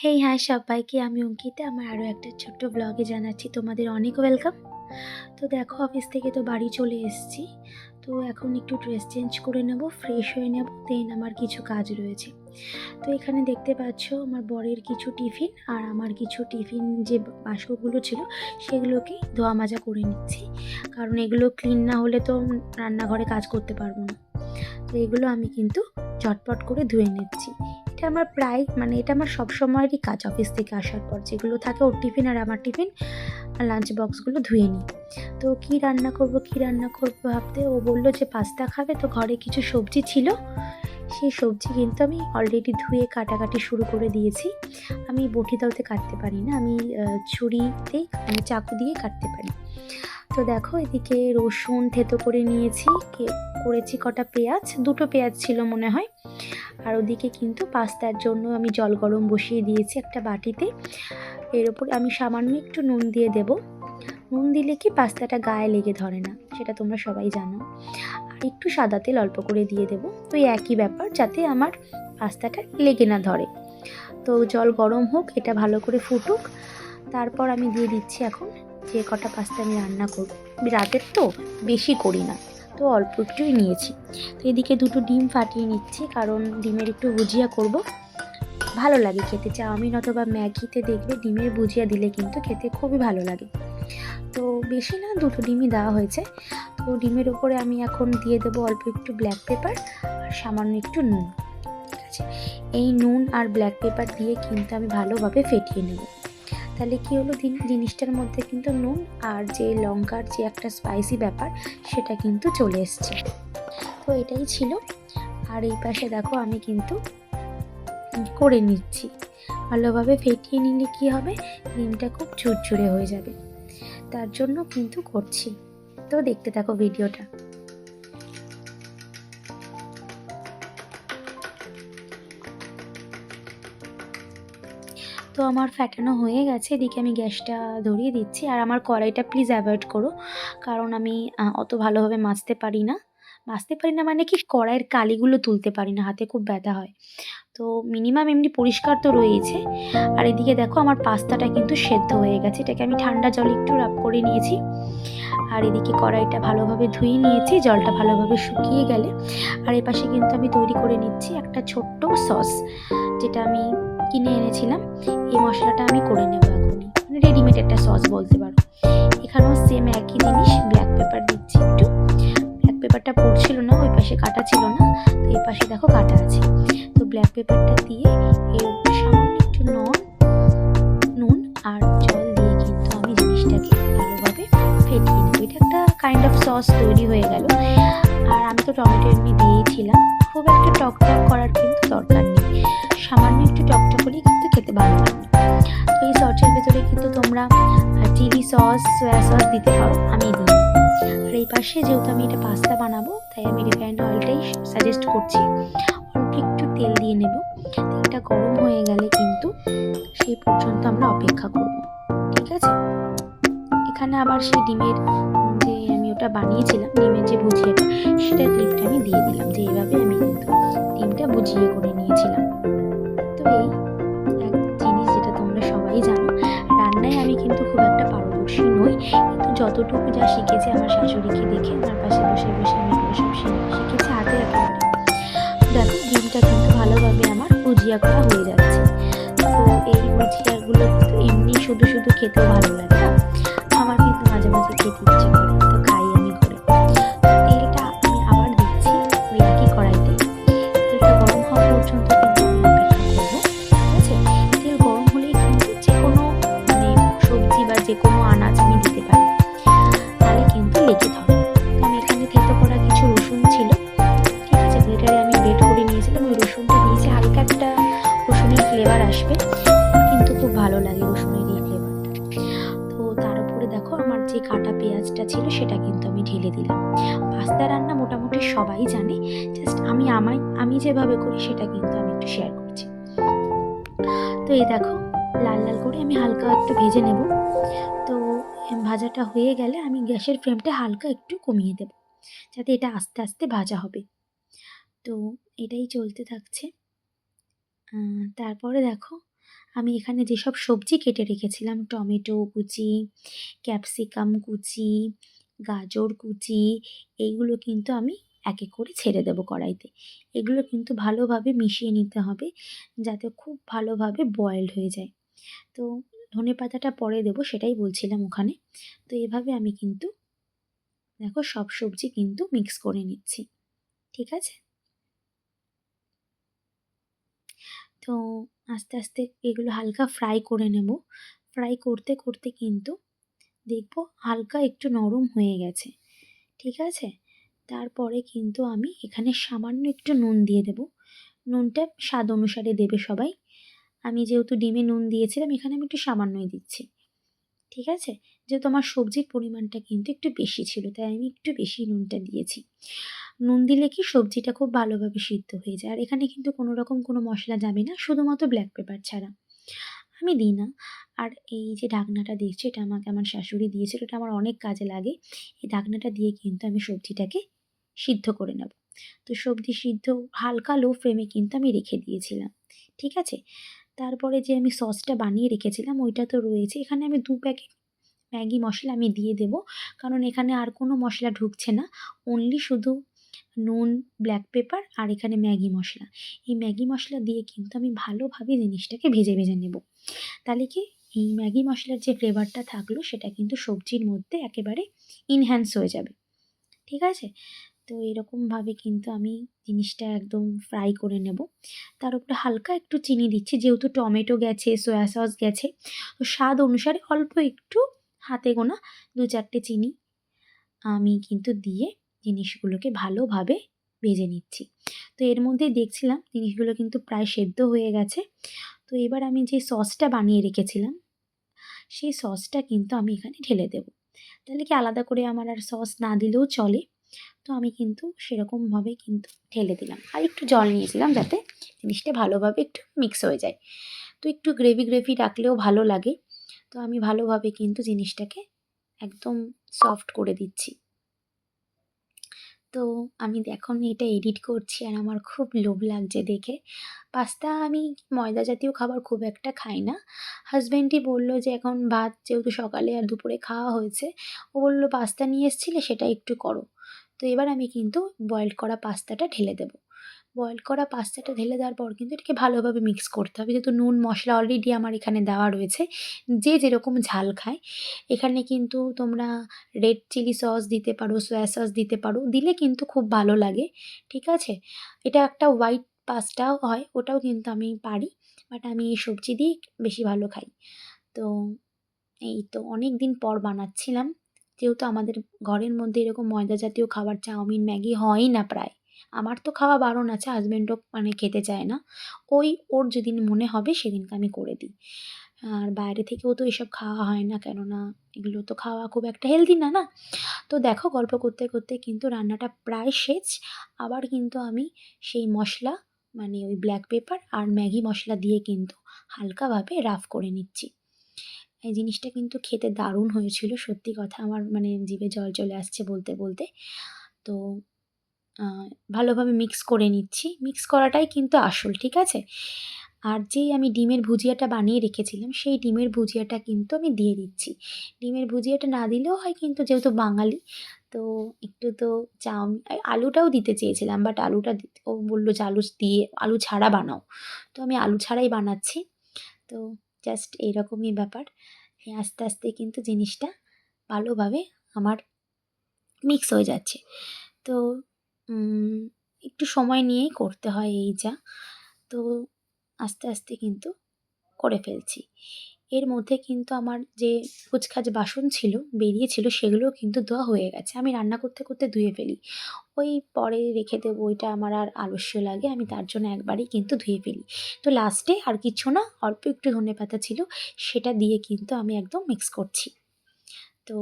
Hey hi সবাইকে। আমি অঙ্কিতা। আমার আরও একটা ছোট্ট ব্লগে জানাচ্ছি। তোমাদের অনেক ওয়েলকাম তো দেখো অফিস থেকে তো বাড়ি চলে এসেছি। তো এখন একটু ড্রেস চেঞ্জ করে নেব ফ্রেশ হয়ে নেব দেন আমার কিছু কাজ রয়েছে। তো এখানে দেখতে পাচ্ছ, আমার বরের কিছু টিফিন আর আমার কিছু টিফিন যে বাস্কগুলো ছিল, সেগুলোকে ধোয়া মাজা করে নিচ্ছি। কারণ এগুলো ক্লিন না হলে তো রান্নাঘরে কাজ করতে পারব না। তো এগুলো আমি কিন্তু চটপট করে ধুয়ে নিচ্ছি। এটা আমার প্রায় মানে এটা আমার সব সময়েরই কাজ অফিস থেকে আসার পর। যেগুলো থাকে ওর টিফিন আর আমার টিফিন আর লাঞ্চ বক্সগুলো ধুয়ে নিই। তো কি রান্না করব কি রান্না করব ভাবতে ও বলল যে পাস্তা খাবে। তো ঘরে কিছু সবজি ছিল সেই সবজি কিন্তু আমি অলরেডি ধুয়ে কাটাকাটি শুরু করে দিয়েছি। আমি বটি দাওতে কাটতে পারি না আমি আহ, ছুরিতেই মানে চাকু দিয়ে কাটতে পারি। তো দেখো এদিকে রসুন থেতো করে নিয়েছি, কে- করেছি কটা পেঁয়াজ, দুটো পেঁয়াজ ছিল মনে হয়। আর ওদিকে কিন্তু পাস্তার জন্য আমি জল গরম বসিয়ে দিয়েছি একটা বাটিতে। এর ওপর আমি সামান্য একটু নুন দিয়ে দেব। নুন দিলে কি পাস্তাটা গায়ে লেগে ধরে না, সেটা তোমরা সবাই জানো। আর একটু সাদা তেল অল্প করে দিয়ে দেবো। তো একই ব্যাপার, যাতে আমার পাস্তাটা লেগে না ধরে। তো জল গরম হোক, এটা ভালো করে ফুটুক। তারপর আমি দিয়ে দিচ্ছি এখন যে কটা পাস্তা আমি রান্না করব রাতের তো বেশি করি না, তো অল্প একটুই নিয়েছি। তো এদিকে দুটো ডিম ফাটিয়ে নিচ্ছি, কারণ ডিমের একটু ভুজিয়া করব। ভালো লাগে খেতে, চাউমিন অথবা ম্যাগিতে দেখবে ডিমের ভুজিয়া দিলে কিন্তু খেতে খুবই ভালো লাগে। তো বেশি না, দুটো ডিমই দেওয়া হয়েছে। তো ডিমের ওপরে আমি এখন দিয়ে দেবো অল্প একটু ব্ল্যাক পেপার আর সামান্য একটু নুন। ঠিক আছে? এই নুন আর ব্ল্যাক পেপার দিয়ে কিন্তু আমি ভালোভাবে ফেটিয়ে নেব। তাহলে কী হলো? জিনিসটার মধ্যে কিন্তু নুন আর যে লঙ্কার যে একটা স্পাইসি ব্যাপার, সেটা কিন্তু চলে এসছে। তো এটাই ছিল। আর এই পাশে দেখো আমি কিন্তু করে নিচ্ছি। ভালোভাবে ফেটিয়ে নিলে কি হবে? ডিমটা খুব ঝুরঝুরে হয়ে যাবে। তার জন্য কিন্তু করছি। তো দেখতে থাকো ভিডিওটা। তো আমার ফ্যাটানো হয়ে গেছে। এদিকে আমি গ্যাসটা ধরিয়ে দিচ্ছি। আর আমার কড়াইটা প্লিজ অ্যাভয়েড করো। কারণ আমি অত ভালোভাবে মাজতে পারি না। মাজতে পারি না মানে কি, কড়াইয়ের কালিগুলো তুলতে পারি না। হাতে খুব ব্যথা হয়। তো মিনিমাম এমনি পরিষ্কার তো রয়েছে। আর এদিকে দেখো আমার পাস্তাটা কিন্তু সেদ্ধ হয়ে গেছে। এটাকে আমি ঠান্ডা জল একটু রাব করে নিয়েছি। আর এদিকে কড়াইটা ভালোভাবে ধুয়ে নিয়েছি। জলটা ভালোভাবে শুকিয়ে গেলে। আর এপাশে কিন্তু আমি তৈরি করে নিচ্ছি একটা ছোট্ট সস যেটা আমি কিনে এনেছিলাম। এই মশলাটা আমি করে নেব এখনই মানে রেডিমেড একটা সস বলতে পারো। এখানেও সেম একই জিনিস ব্ল্যাক পেপার দিচ্ছি একটু। ব্ল্যাক পেপারটা পড়ছিল না, ওই পাশে কাটা ছিল না। তো এই পাশে দেখো কাটা আছে। তো ব্ল্যাক পেপারটা দিয়ে এর উপর সামান্য একটু নুন নুন আর জল দিয়ে কিন্তু আমি জিনিসটাকে ভালোভাবে ফেটিয়ে নেব। এটা একটা কাইন্ড অফ সস তৈরি হয়ে গেল। আর আমি তো টমেটো এমনি দিয়েছিলাম। খুব একটা টক টক করার ভালো লাগবে তো এই সসের ভেতরে কিন্তু তোমরা চিলি সস, সয়া সস দিতে পারো, আমি দিই। আর এই পাশে যেহেতু আমি এটা পাস্তা বানাবো, তাই আমি রিফাইন্ড অয়েলটাই সাজেস্ট করছি। অল্প একটু তেল দিয়ে নেব। তেলটা গরম হয়ে গেলে কিন্তু সেই পর্যন্ত আমরা অপেক্ষা করব। ঠিক আছে? এখানে আবার সেই ডিমের, যে আমি ওটা বানিয়েছিলাম, ডিমের যে ভুজিয়াটা, সেটার ক্লিপটা আমি দিয়ে দিলাম, যে এইভাবে আমি কিন্তু ডিমটা বুঝিয়ে করে নিয়েছিলাম। যা শিখেছি আমার শাশুড়িকে দেখে আমার পাশে বসে বসে আমি সব শিখেছি হাতে একেবারে দেখো ডিমটা কিন্তু ভালোভাবে আমার ভুজিয়া করা হয়ে যাচ্ছে। তো এই ভুজিয়াগুলো কিন্তু এমনি শুধু শুধু খেতেও ভালো লাগে আমার কিন্তু মাঝে মাঝে খেতে ইচ্ছে করে, তো খাই আমি করে তেলটা আমি আবার দিচ্ছি ওই একই কড়াইতে তেলটা গরম হওয়া পর্যন্ত কিন্তু আমি অপেক্ষা করব, ঠিক আছে? তেল গরম হলেই কিন্তু যে কোনো মানে সবজি বা যে কোনো আনাজ যে কাটা পেঁয়াজটা ছিল সেটা কিন্তু আমি ঢেলে দিলাম। পাস্তা রান্না মোটামুটি সবাই জানে জাস্ট আমি আমায়, আমি যেভাবে করি সেটা কিন্তু আমি একটু শেয়ার করছি। তো এই দেখো, লাল লাল করে আমি হালকা একটু ভেজে নেব। তো ভাজাটা হয়ে গেলে আমি গ্যাসের ফ্লেমটা হালকা একটু কমিয়ে দেব, যাতে এটা আস্তে আস্তে ভাজা হবে। তো এটাই চলতে থাকছে। তারপরে দেখো আমি এখানে যেসব সবজি কেটে রেখেছিলাম, টমেটো কুচি, ক্যাপসিকাম কুচি, গাজর কুচি, এইগুলো কিন্তু আমি এক এক করে ছেড়ে দেবো কড়াইতে। এগুলো কিন্তু ভালোভাবে মিশিয়ে নিতে হবে যাতে খুব ভালোভাবে বয়েলড হয়ে যায়। তো ধনে পাতাটা পরে দেবো সেটাই বলছিলাম ওখানে। তো এভাবে আমি কিন্তু দেখো সব সবজি কিন্তু মিক্স করে নিচ্ছি। ঠিক আছে? তো আস্তে আস্তে এগুলো হালকা ফ্রাই করে নেব। ফ্রাই করতে করতে কিন্তু দেখব হালকা একটু নরম হয়ে গেছে। ঠিক আছে? তারপরে কিন্তু আমি এখানে সামান্য একটু নুন দিয়ে দেব। নুনটা স্বাদ অনুসারে দেবে সবাই। আমি যেহেতু ডিমে নুন দিয়েছিলাম, এখানে আমি একটু সামান্যই দিচ্ছি। ঠিক আছে? যেহেতু আমার সবজির পরিমাণটা কিন্তু একটু বেশি ছিল, তাই আমি একটু বেশি নুনটা দিয়েছি। নুন দিলে কি সবজিটা খুব ভালোভাবে সিদ্ধ হয়ে যায়? আর এখানে কিন্তু কোনো রকম কোনো মশলা যাবে না, শুধুমাত্র ব্ল্যাক পেপার ছাড়া। আমি দিই না। আর এই যে ঢাকনাটা দেখছি এটা আমাকে আমার শাশুড়ি দিয়েছিল, এটা আমার অনেক কাজে লাগে। এই ঢাকনাটা দিয়ে কিন্তু আমি সবজিটাকে সিদ্ধ করে নেব। তো সবজি সিদ্ধ হালকা লো ফ্লেমে কিন্তু আমি রেখে দিয়েছিলাম। ঠিক আছে? তারপরে যে আমি সসটা বানিয়ে রেখেছিলাম, ওইটা তো রয়েছে। এখানে আমি দু প্যাকেট ম্যাগি মশলা আমি দিয়ে দেবো। কারণ এখানে আর কোনো মশলা ঢুকছে না। অনলি শুধু নুন ব্ল্যাক পেপার আর এখানে ম্যাগি মশলা। এই ম্যাগি মশলা দিয়ে কিন্তু আমি ভালোভাবে জিনিসটাকে ভেজে ভেজে নেব। তাহলে কি এই ম্যাগি মশলার যে ফ্লেভারটা থাকল, সেটা কিন্তু সবজির মধ্যে একেবারে ইনহ্যান্স হয়ে যাবে। ঠিক আছে? তো এরকমভাবে কিন্তু আমি জিনিসটা একদম ফ্রাই করে নেব। তার উপরে হালকা একটু চিনি দিচ্ছি, যেহেতু টমেটো গেছে সয়া সস গেছে, তো স্বাদ অনুসারে অল্প একটু হাতে গোনা দু চারটে চিনি আমি কিন্তু দিয়ে জিনিসগুলোকে ভালোভাবে ভেজে নিচ্ছি। তো এর মধ্যেই দেখছিলাম জিনিসগুলো কিন্তু প্রায় সেদ্ধ হয়ে গেছে। তো এবার আমি যে সসটা বানিয়ে রেখেছিলাম, সেই সসটা কিন্তু আমি এখানে ঢেলে দেবো। তাহলে কি আলাদা করে আমার আর সস না দিলেও চলে। তো আমি কিন্তু সেরকমভাবে কিন্তু ঢেলে দিলাম। আর একটু জল নিয়েছিলাম যাতে জিনিসটা ভালোভাবে একটু মিক্স হয়ে যায়। তো একটু গ্রেভি গ্রেভি রাখলেও ভালো লাগে। তো আমি ভালোভাবে কিন্তু জিনিসটাকে একদম সফট করে দিচ্ছি। তো আমি দেখো আমি এটা এডিট করছি আর আমার খুব লোভ লাগছে দেখে। পাস্তা আমি ময়দা জাতীয় খাবার খুব একটা খাই না। হাজব্যান্ডই বলল যে এখন ভাত যেহেতু সকালে আর দুপুরে খাওয়া হয়েছে, ও বলল পাস্তা নিয়ে এসেছিলে সেটা একটু করো। তো এবার আমি কিন্তু বয়েল করা পাস্তাটা ঢেলে দেবো। বয়েল করা পাস্তাটা ঢেলে দেওয়ার পর কিন্তু এটাকে ভালোভাবে মিক্স করতে হবে। যেহেতু নুন, মশলা অলরেডি আমার এখানে দেওয়া রয়েছে, যে যেরকম ঝাল খায়। এখানে কিন্তু তোমরা রেড চিলি সস দিতে পারো সয়া সস দিতে পারো, দিলে কিন্তু খুব ভালো লাগে, ঠিক আছে? এটা একটা হোয়াইট পাস্তাও হয়, ওটাও কিন্তু আমি পারি বাট আমি এই সবজি দিয়েই বেশি ভালো খাই। তো এই তো অনেক দিন পর বানাচ্ছিলাম, যেহেতু আমাদের ঘরের মধ্যে এরকম ময়দা জাতীয় খাবার, চাউমিন, ম্যাগি হয়ই না প্রায়। আমার তো খাওয়া বারণ আছে হাজব্যান্ডও মানে খেতে চায় না। ওই ওর যেদিন মনে হবে সেদিনকে আমি করে দিই। আর বাইরে থেকেও তো এসব খাওয়া হয় না কেননা এগুলো তো খাওয়া খুব একটা হেলদি না না? তো দেখো গল্প করতে করতে কিন্তু রান্নাটা প্রায় শেষ। আবার কিন্তু আমি সেই মশলা মানে ওই ব্ল্যাক পেপার আর ম্যাগি মশলা দিয়ে কিন্তু হালকাভাবে রাফ করে নিচ্ছি। এই জিনিসটা কিন্তু খেতে দারুণ হয়েছিল, সত্যি কথা। আমার মানে জিভে জল চলে আসছে বলতে বলতে। তো ভালোভাবে মিক্স করে নিচ্ছি। মিক্স করাটাই কিন্তু আসল, ঠিক আছে? আর যেই আমি ডিমের ভুজিয়াটা বানিয়ে রেখেছিলাম, সেই ডিমের ভুজিয়াটা কিন্তু আমি দিয়ে দিচ্ছি। ডিমের ভুজিয়াটা না দিলেও হয় কিন্তু যেহেতু বাঙালি, তো একটু তো চাউমিন আলুটাও দিতে চেয়েছিলাম বাট আলুটা ও বলল যে আলু দিয়ে, আলু ছাড়া বানাও। তো আমি আলু ছাড়াই বানাচ্ছি। তো জাস্ট এইরকমই ব্যাপার। আস্তে আস্তে কিন্তু জিনিসটা ভালোভাবে আমার মিক্স হয়ে যাচ্ছে। তো একটু সময় নিয়েই করতে হয় এই যা। তো আস্তে আস্তে কিন্তু করে ফেলছি। এর মধ্যে কিন্তু আমার যে ফুচকা যে বাসন ছিল বেরিয়েছিল সেগুলোও কিন্তু ধোয়া হয়ে গেছে। আমি রান্না করতে করতে ধুয়ে ফেলি। ওই পরে রেখে দেবো, ওইটা আমার আর আলস্য লাগে। আমি তার জন্য একবারেই কিন্তু ধুয়ে ফেলি। তো লাস্টে আর কিছু না, অল্প একটু ধনে পাতা ছিল, সেটা দিয়ে কিন্তু আমি একদম মিক্স করছি। তো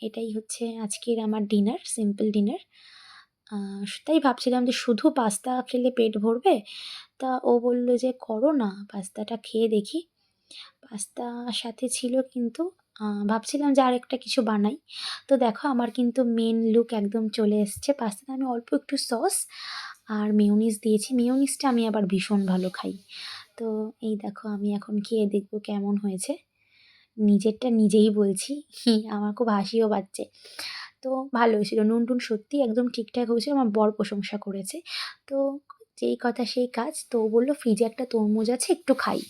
এটাই হচ্ছে আজকের আমার ডিনার সিম্পল ডিনার তাই ভাবছিলাম যে শুধু পাস্তা খেলে পেট ভরবে? তা ও বলল যে, করো না, পাস্তাটা খেয়ে দেখি। পাস্তা সাথে ছিল কিন্তু ভাবছিলাম যে আরেকটা কিছু বানাই। তো দেখো, আমার কিন্তু মেন লুক একদম চলে এসছে। পাস্তাতে আমি অল্প একটু সস আর মেয়োনিজ দিয়েছি। মেয়োনিজটা আমি আবার ভীষণ ভালো খাই। তো এই দেখো, আমি এখন খেয়ে দেখব কেমন হয়েছে। নিজেরটা নিজেই বলছি, আমার খুব হাসিও পাচ্ছে। তো ভালো হয়েছিল নুন টুন সত্যি একদম ঠিকঠাক হয়েছে আমার বর প্রশংসা করেছে। তো যেই কথা সেই কাজ, তো ও বলল, ফ্রিজে একটা তরমুজ আছে, একটু খাই।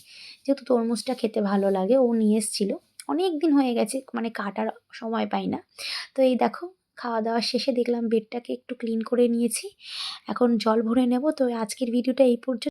যেহেতু তরমুজটা খেতে ভালো লাগে, ও নিয়ে এসেছিল। অনেক দিন হয়ে গেছে মানে কাটার সময় পাই না। তো এই দেখো, খাওয়া দাওয়া শেষে দেখলাম বেডটাকে একটু ক্লিন করে নিয়েছি। এখন জল ভরে নেব, তো আজকের ভিডিওটা এই পর্যন্ত।